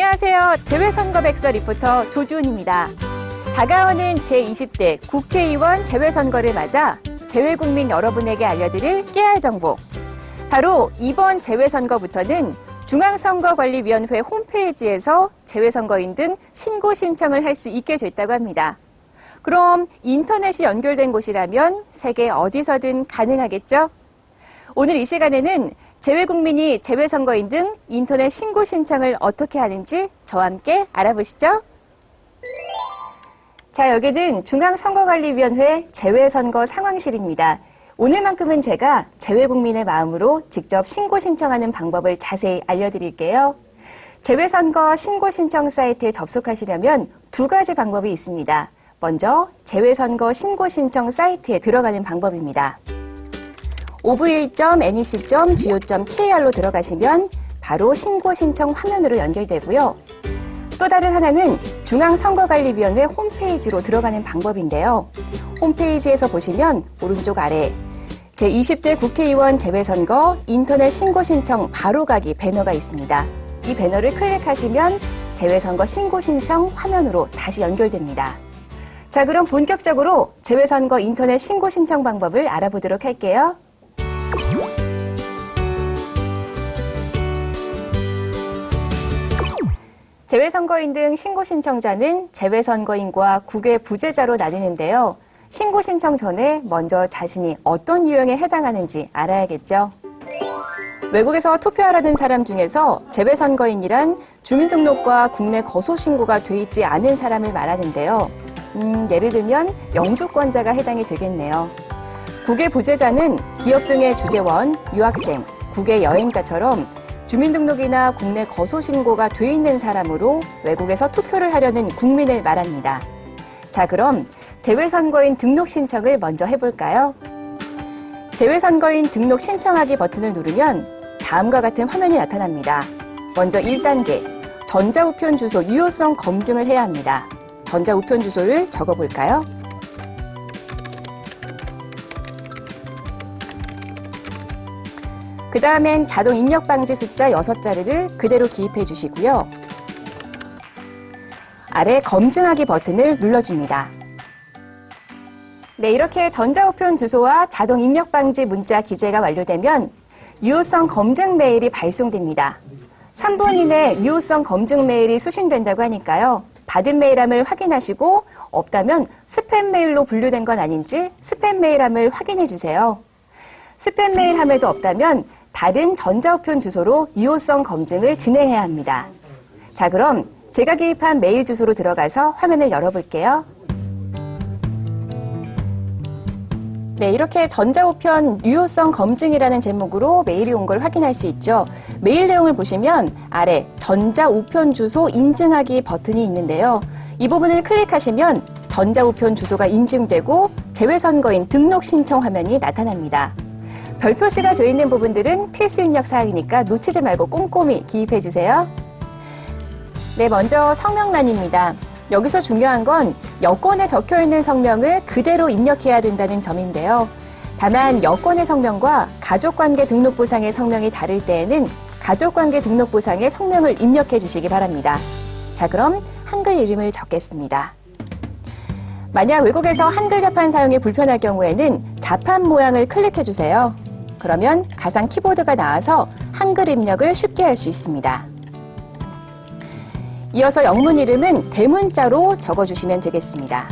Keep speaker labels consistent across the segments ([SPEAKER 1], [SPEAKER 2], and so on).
[SPEAKER 1] 안녕하세요. 재외선거 백서 리포터 조주은입니다. 다가오는 제20대 국회의원 재외선거를 맞아 재외국민 여러분에게 알려드릴 깨알 정보. 바로 이번 재외선거부터는 중앙선거관리위원회 홈페이지에서 재외선거인 등 신고 신청을 할 수 있게 됐다고 합니다. 그럼 인터넷이 연결된 곳이라면 세계 어디서든 가능하겠죠? 오늘 이 시간에는 재외국민이 재외선거인 등 인터넷 신고 신청을 어떻게 하는지 저와 함께 알아보시죠. 자, 여기는 중앙선거관리위원회 재외선거 상황실입니다. 오늘만큼은 제가 재외국민의 마음으로 직접 신고 신청하는 방법을 자세히 알려드릴게요. 재외선거 신고 신청 사이트에 접속하시려면 두 가지 방법이 있습니다. 먼저 재외선거 신고 신청 사이트에 들어가는 방법입니다. ova.nec.go.kr로 들어가시면 바로 신고 신청 화면으로 연결되고요. 또 다른 하나는 중앙선거관리위원회 홈페이지로 들어가는 방법인데요. 홈페이지에서 보시면 오른쪽 아래 제20대 국회의원 재외선거 인터넷 신고 신청 바로 가기 배너가 있습니다. 이 배너를 클릭하시면 재외선거 신고 신청 화면으로 다시 연결됩니다. 자, 그럼 본격적으로 재외선거 인터넷 신고 신청 방법을 알아보도록 할게요. 재외선거인 등 신고 신청자는 재외선거인과 국외 부재자로 나뉘는데요. 신고 신청 전에 먼저 자신이 어떤 유형에 해당하는지 알아야겠죠. 외국에서 투표하려는 사람 중에서 재외선거인이란 주민등록과 국내 거소신고가 돼 있지 않은 사람을 말하는데요. 음, 예를 들면 영주권자가 해당이 되겠네요. 국외 부재자는 기업 등의 주재원, 유학생, 국외 여행자처럼 주민등록이나 국내 거소신고가 돼 있는 사람으로 외국에서 투표를 하려는 국민을 말합니다. 자, 그럼 재외선거인 등록 신청을 먼저 해볼까요? 재외선거인 등록 신청하기 버튼을 누르면 다음과 같은 화면이 나타납니다. 먼저 1단계, 전자우편 주소 유효성 검증을 해야 합니다. 전자우편 주소를 적어볼까요? 그 다음엔 자동 입력 방지 숫자 6자리를 그대로 기입해 주시고요. 아래 검증하기 버튼을 눌러줍니다. 네, 이렇게 전자우편 주소와 자동 입력 방지 문자 기재가 완료되면 유효성 검증 메일이 발송됩니다. 3분 이내 유효성 검증 메일이 수신된다고 하니까요. 받은 메일함을 확인하시고 없다면 스팸 메일로 분류된 건 아닌지 스팸 메일함을 확인해 주세요. 스팸 메일함에도 없다면 다른 전자우편 주소로 유효성 검증을 진행해야 합니다. 자, 그럼 제가 기입한 메일 주소로 들어가서 화면을 열어볼게요. 네, 이렇게 전자우편 유효성 검증이라는 제목으로 메일이 온 걸 확인할 수 있죠. 메일 내용을 보시면 아래 전자우편 주소 인증하기 버튼이 있는데요. 이 부분을 클릭하시면 전자우편 주소가 인증되고 재외선거인 등록 신청 화면이 나타납니다. 별 표시가 되어 있는 부분들은 필수 입력 사항이니까 놓치지 말고 꼼꼼히 기입해 주세요. 네, 먼저 성명란입니다. 여기서 중요한 건 여권에 적혀 있는 성명을 그대로 입력해야 된다는 점인데요. 다만 여권의 성명과 가족관계 등록부상의 성명이 다를 때에는 가족관계 등록부상의 성명을 입력해 주시기 바랍니다. 자, 그럼 한글 이름을 적겠습니다. 만약 외국에서 한글 자판 사용이 불편할 경우에는 자판 모양을 클릭해 주세요. 그러면 가상 키보드가 나와서 한글 입력을 쉽게 할 수 있습니다. 이어서 영문 이름은 대문자로 적어주시면 되겠습니다.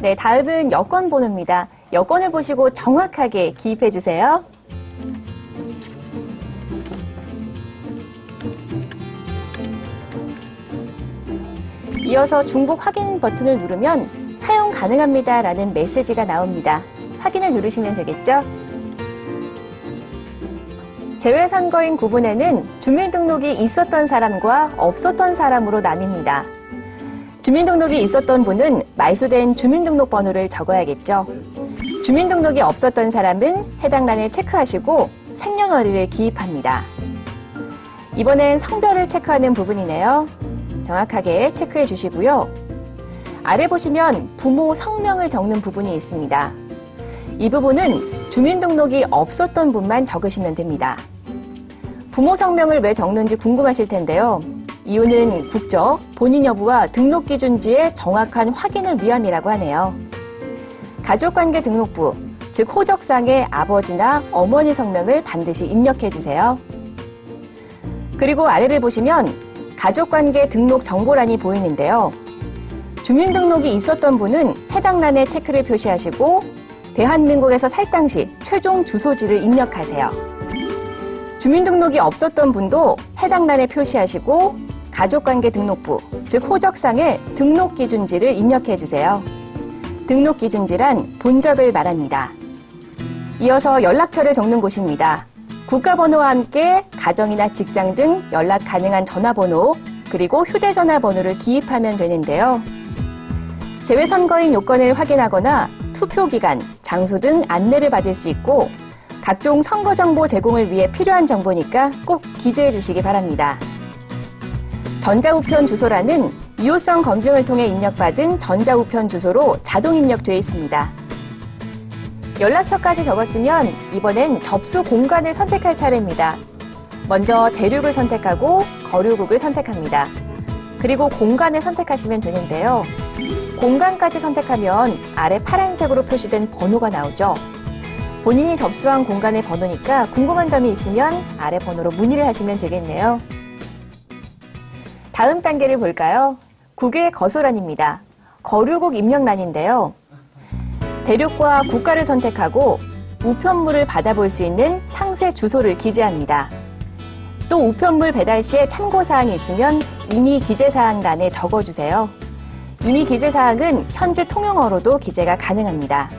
[SPEAKER 1] 네, 다음은 여권 번호입니다. 여권을 보시고 정확하게 기입해 주세요. 이어서 중복 확인 버튼을 누르면 사용 가능합니다 라는 메시지가 나옵니다. 확인을 누르시면 되겠죠? 재외선거인 구분에는 주민등록이 있었던 사람과 없었던 사람으로 나뉩니다. 주민등록이 있었던 분은 말소된 주민등록 번호를 적어야겠죠. 주민등록이 없었던 사람은 해당 란에 체크하시고 생년월일을 기입합니다. 이번엔 성별을 체크하는 부분이네요. 정확하게 체크해 주시고요. 아래 보시면 부모 성명을 적는 부분이 있습니다. 이 부분은 주민등록이 없었던 분만 적으시면 됩니다. 부모 성명을 왜 적는지 궁금하실 텐데요. 이유는 국적, 본인 여부와 등록 기준지의 정확한 확인을 위함이라고 하네요. 가족관계 등록부, 즉 호적상의 아버지나 어머니 성명을 반드시 입력해 주세요. 그리고 아래를 보시면 가족관계 등록 정보란이 보이는데요. 주민등록이 있었던 분은 해당 란에 체크를 표시하시고 대한민국에서 살 당시 최종 주소지를 입력하세요. 주민등록이 없었던 분도 해당 란에 표시하시고 가족관계 등록부, 즉 호적상에 등록 기준지를 입력해 주세요. 등록 기준지란 본적을 말합니다. 이어서 연락처를 적는 곳입니다. 국가번호와 함께 가정이나 직장 등 연락 가능한 전화번호, 그리고 휴대전화 번호를 기입하면 되는데요. 재외선거인 요건을 확인하거나 투표 기간, 장소 등 안내를 받을 수 있고 각종 선거 정보 제공을 위해 필요한 정보니까 꼭 기재해 주시기 바랍니다. 전자우편 주소란은 유효성 검증을 통해 입력받은 전자우편 주소로 자동 입력되어 있습니다. 연락처까지 적었으면 이번엔 접수 공간을 선택할 차례입니다. 먼저 대륙을 선택하고 거류국을 선택합니다. 그리고 공간을 선택하시면 되는데요. 공간까지 선택하면 아래 파란색으로 표시된 번호가 나오죠. 본인이 접수한 공간의 번호니까 궁금한 점이 있으면 아래 번호로 문의를 하시면 되겠네요. 다음 단계를 볼까요? 국외 거소란입니다. 거류국 입력란인데요. 대륙과 국가를 선택하고 우편물을 받아볼 수 있는 상세 주소를 기재합니다. 또 우편물 배달 시에 참고사항이 있으면 이미 기재사항란에 적어주세요. 이미 기재 사항은 현지 통용어로도 기재가 가능합니다.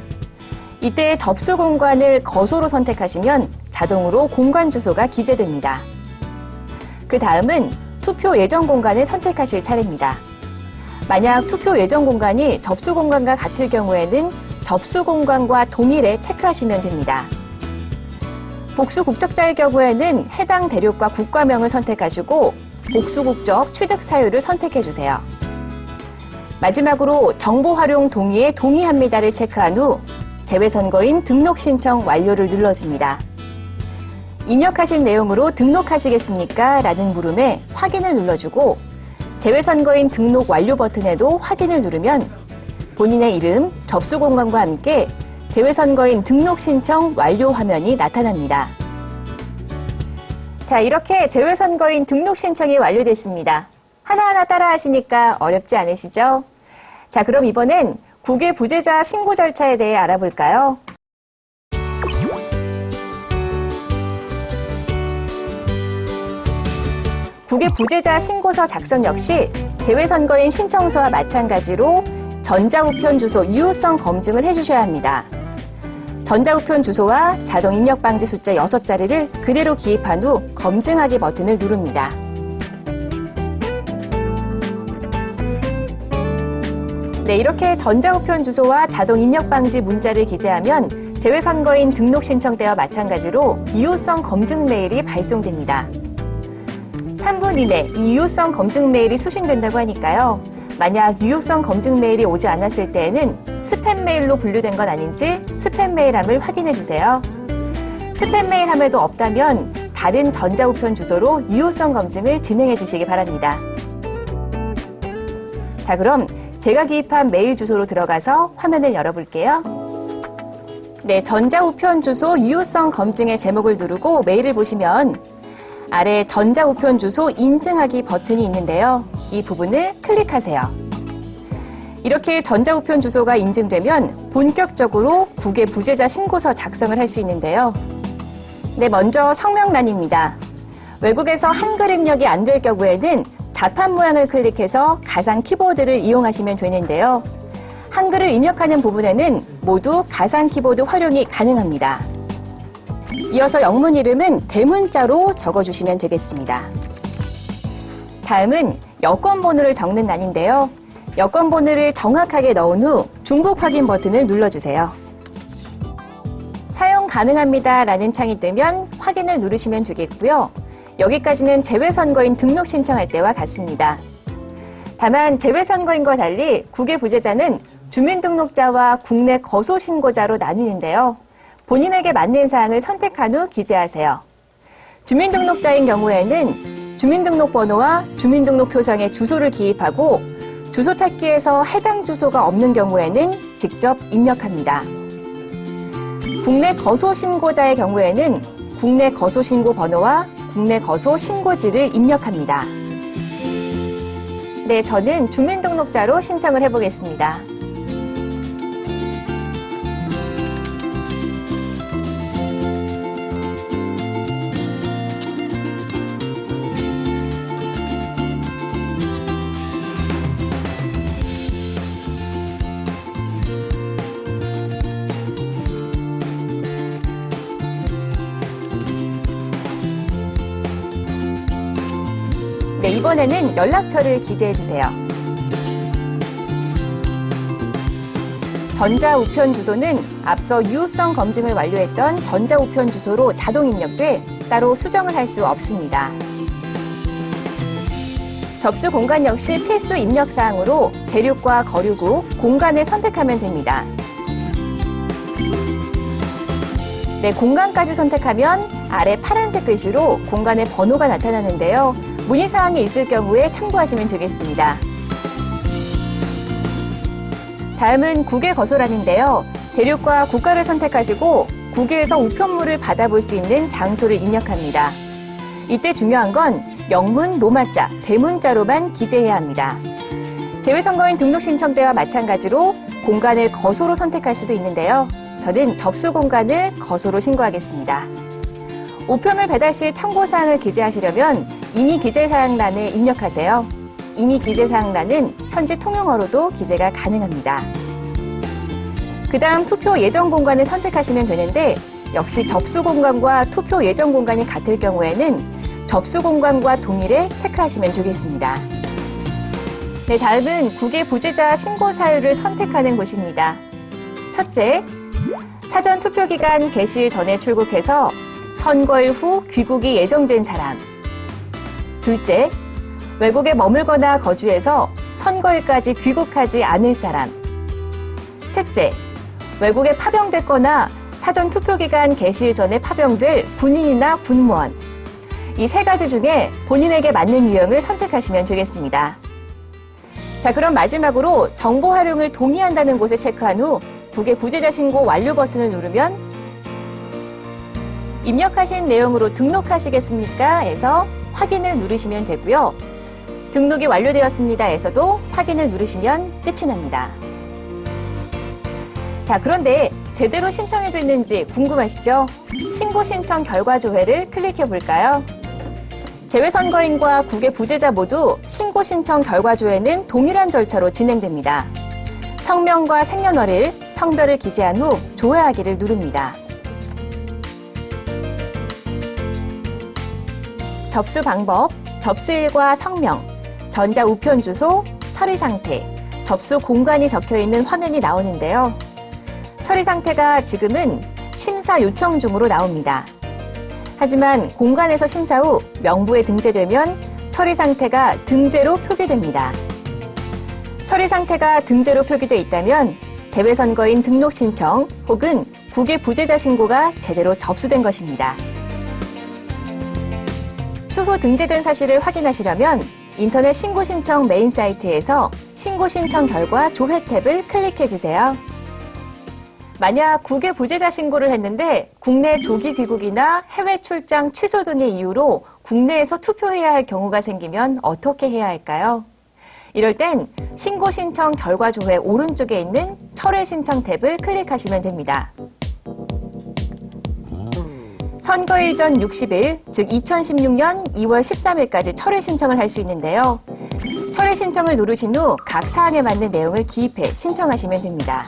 [SPEAKER 1] 이때 접수 공간을 거소로 선택하시면 자동으로 공간 주소가 기재됩니다. 그 다음은 투표 예정 공간을 선택하실 차례입니다. 만약 투표 예정 공간이 접수 공간과 같을 경우에는 접수 공간과 동일에 체크하시면 됩니다. 복수 국적자일 경우에는 해당 대륙과 국가명을 선택하시고 복수 국적 취득 사유를 선택해 주세요. 마지막으로 정보 활용 동의에 동의합니다를 체크한 후 재외선거인 등록 신청 완료를 눌러줍니다. 입력하실 내용으로 등록하시겠습니까? 라는 물음에 확인을 눌러주고 재외선거인 등록 완료 버튼에도 확인을 누르면 본인의 이름, 접수 공간과 함께 재외선거인 등록 신청 완료 화면이 나타납니다. 자, 이렇게 재외선거인 등록 신청이 완료됐습니다. 하나하나 따라 하시니까 어렵지 않으시죠? 자, 그럼 이번엔 국외 부재자 신고 절차에 대해 알아볼까요? 국외 부재자 신고서 작성 역시 재외선거인 신청서와 마찬가지로 전자우편 주소 유효성 검증을 해주셔야 합니다. 전자우편 주소와 자동 입력 방지 숫자 6자리를 그대로 기입한 후 검증하기 버튼을 누릅니다. 네, 이렇게 전자우편 주소와 자동 입력 방지 문자를 기재하면 재외선거인 등록 신청 때와 마찬가지로 유효성 검증 메일이 발송됩니다. 3분 이내 이 유효성 검증 메일이 수신된다고 하니까요. 만약 유효성 검증 메일이 오지 않았을 때에는 스팸 메일로 분류된 건 아닌지 스팸 메일함을 확인해 주세요. 스팸 메일함에도 없다면 다른 전자우편 주소로 유효성 검증을 진행해 주시기 바랍니다. 자, 그럼 제가 기입한 메일 주소로 들어가서 화면을 열어볼게요. 네, 전자우편 주소 유효성 검증의 제목을 누르고 메일을 보시면 아래 전자우편 주소 인증하기 버튼이 있는데요. 이 부분을 클릭하세요. 이렇게 전자우편 주소가 인증되면 본격적으로 국외 부재자 신고서 작성을 할 수 있는데요. 네, 먼저 성명란입니다. 외국에서 한글 입력이 안 될 경우에는 자판 모양을 클릭해서 가상 키보드를 이용하시면 되는데요. 한글을 입력하는 부분에는 모두 가상 키보드 활용이 가능합니다. 이어서 영문 이름은 대문자로 적어주시면 되겠습니다. 다음은 여권 번호를 적는 난인데요. 여권 번호를 정확하게 넣은 후 중복 확인 버튼을 눌러주세요. 사용 가능합니다 라는 창이 뜨면 확인을 누르시면 되겠고요. 여기까지는 재외선거인 등록 신청할 때와 같습니다. 다만 재외선거인과 달리 국외 부재자는 주민등록자와 국내 거소 신고자로 나뉘는데요. 본인에게 맞는 사항을 선택한 후 기재하세요. 주민등록자인 경우에는 주민등록번호와 주민등록 표상에 주소를 기입하고 주소 찾기에서 해당 주소가 없는 경우에는 직접 입력합니다. 국내 거소 신고자의 경우에는 국내 거소 신고 번호와 국내 거소 신고지를 입력합니다. 네, 저는 주민등록자로 신청을 해보겠습니다. 네, 이번에는 연락처를 기재해 주세요. 전자우편 주소는 앞서 유효성 검증을 완료했던 전자우편 주소로 자동 입력돼 따로 수정을 할 수 없습니다. 접수 공간 역시 필수 입력 사항으로 대륙과 거류국, 공간을 선택하면 됩니다. 네, 공간까지 선택하면 아래 파란색 글씨로 공간의 번호가 나타나는데요. 문의사항이 있을 경우에 참고하시면 되겠습니다. 다음은 국외 거소란인데요. 대륙과 국가를 선택하시고 국외에서 우편물을 받아볼 수 있는 장소를 입력합니다. 이때 중요한 건 영문 로마자, 대문자로만 기재해야 합니다. 재외선거인 등록 신청 때와 마찬가지로 공간을 거소로 선택할 수도 있는데요. 저는 접수 공간을 거소로 신고하겠습니다. 우편물 배달 시 참고사항을 기재하시려면 이미 기재사항란에 입력하세요. 이미 기재사항란은 현지 통용어로도 기재가 가능합니다. 그 다음 투표 예정 공간을 선택하시면 되는데 역시 접수 공간과 투표 예정 공간이 같을 경우에는 접수 공간과 동일에 체크하시면 되겠습니다. 네, 다음은 국외 부재자 신고 사유를 선택하는 곳입니다. 첫째, 사전 투표 기간 개시일 전에 출국해서 선거일 후 귀국이 예정된 사람. 둘째, 외국에 머물거나 거주해서 선거일까지 귀국하지 않을 사람. 셋째, 외국에 파병됐거나 사전 투표 기간 개시일 전에 파병될 군인이나 군무원. 이 세 가지 중에 본인에게 맞는 유형을 선택하시면 되겠습니다. 자, 그럼 마지막으로 정보 활용을 동의한다는 곳을 체크한 후 국외 부재자 신고 완료 버튼을 누르면 입력하신 내용으로 등록하시겠습니까? 에서 확인을 누르시면 되고요. 등록이 완료되었습니다. 에서도 확인을 누르시면 끝이 납니다. 자, 그런데 제대로 신청해줬는지 궁금하시죠? 신고 신청 결과 조회를 클릭해 볼까요? 재외선거인과 국외 부재자 모두 신고 신청 결과 조회는 동일한 절차로 진행됩니다. 성명과 생년월일, 성별을 기재한 후 조회하기를 누릅니다. 접수 방법, 접수일과 성명, 전자 우편 주소, 처리 상태, 접수 공간이 적혀 있는 화면이 나오는데요. 처리 상태가 지금은 심사 요청 중으로 나옵니다. 하지만 공간에서 심사 후 명부에 등재되면 처리 상태가 등재로 표기됩니다. 처리 상태가 등재로 표기돼 있다면 재외선거인 등록 신청 혹은 국외 부재자 신고가 제대로 접수된 것입니다. 추후 등재된 사실을 확인하시려면 인터넷 신고 신청 메인 사이트에서 신고 신청 결과 조회 탭을 클릭해 주세요. 만약 국외 부재자 신고를 했는데 국내 조기 귀국이나 해외 출장 취소 등의 이유로 국내에서 투표해야 할 경우가 생기면 어떻게 해야 할까요? 이럴 땐 신고 신청 결과 조회 오른쪽에 있는 철회 신청 탭을 클릭하시면 됩니다. 선거일 전 60일, 즉 2016년 2월 13일까지 철회 신청을 할 수 있는데요. 철회 신청을 누르신 후 각 사항에 맞는 내용을 기입해 신청하시면 됩니다.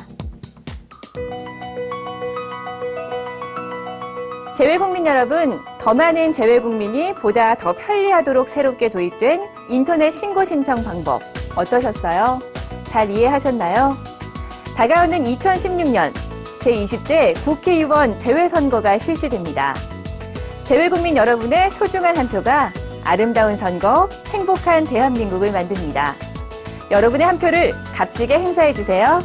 [SPEAKER 1] 재외국민 여러분, 더 많은 재외국민이 보다 더 편리하도록 새롭게 도입된 인터넷 신고 신청 방법 어떠셨어요? 잘 이해하셨나요? 다가오는 2016년 제20대 국회의원 재외선거가 실시됩니다. 재외국민 여러분의 소중한 한 표가 아름다운 선거, 행복한 대한민국을 만듭니다. 여러분의 한 표를 값지게 행사해 주세요.